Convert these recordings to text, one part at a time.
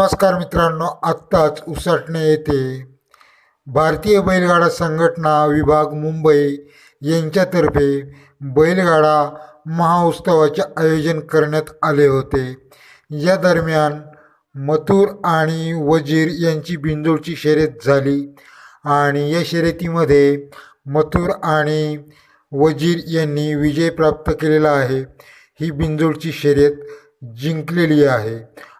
नमस्कार मित्रांनो आत्ताच उसटणे येथे भारतीय बैलगाडा संघटना विभाग मुंबई यांच्यातर्फे बैलगाडा महोत्सवाचे आयोजन करण्यात आले होते. या दरम्यान मथुर आणि वजीर यांची बिंजोडची शर्यत झाली आणि या शर्यतीमध्ये मथुर आणि वजीर यांनी विजय प्राप्त केलेला आहे. ही बिंजोडची शर्यत जिंकलेली आहे.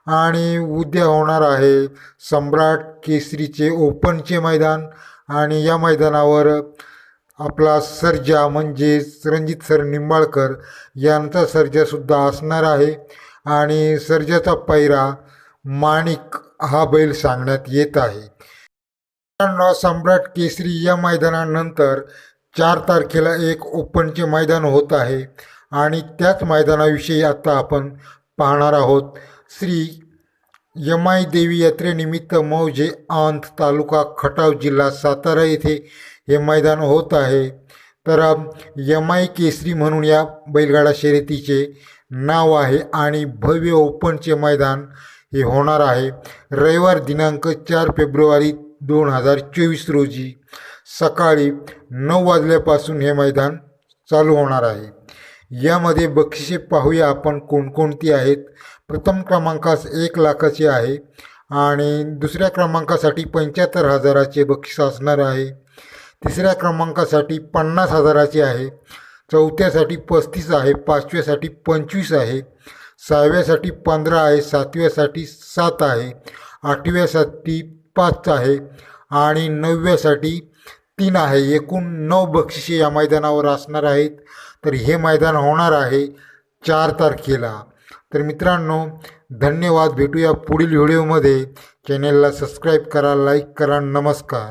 आणि उद्या होणार आहे सम्राट केसरीचे ओपनचे मैदान. आणि या मैदानावर आपला सर्जा म्हणजेच रणजित सर निंबाळकर यांचा सर्जासुद्धा असणार आहे. आणि सर्जाचा पैरा माणिक हा बैल सांगण्यात येत आहे. मित्रांनो सम्राट केसरी या मैदानानंतर चार तारखेला एक ओपनचे मैदान होत आहे. आणि त्याच मैदानाविषयी आता आपण पाहणार आहोत. श्री यमाई देवी यात्रेनिमित्त मौजे आंध तालुका खटाव जिल्हा सातारा येथे हे मैदान होत आहे. तर यमाई केसरी म्हणून या बैलगाडा शर्यतीचे नाव आहे आणि भव्य ओपनचे मैदान हे होणार आहे. रविवार दिनांक चार फेब्रुवारी दोन हजार चोवीस रोजी सकाळी नऊ वाजल्यापासून हे मैदान चालू होणार आहे. यामध्ये बक्षिसे पाहूया आपण कोणकोणती आहेत. प्रथम क्रमांकास एक लाखाचे आहे आणि दुसऱ्या क्रमांकासाठी पंच्याहत्तर हजाराचे बक्षीस असणार आहे. तिसऱ्या क्रमांकासाठी पन्नास हजाराचे आहे. चौथ्यासाठी पस्तीस आहे. पाचव्यासाठी पंचवीस आहे. सहाव्यासाठी पंधरा आहे. सातव्यासाठी सात आहे. आठव्यासाठी पाच आहे. आणि नवव्यासाठी तीन आहे एकूण नऊ बक्षिसे या मैदानावर असणार आहेत. तर हे मैदान होणार आहे चार तारखेला. तर मित्रांनो धन्यवाद. भेटूया पुढील व्हिडिओमध्ये. चॅनेलला सबस्क्राईब करा लाईक करा नमस्कार.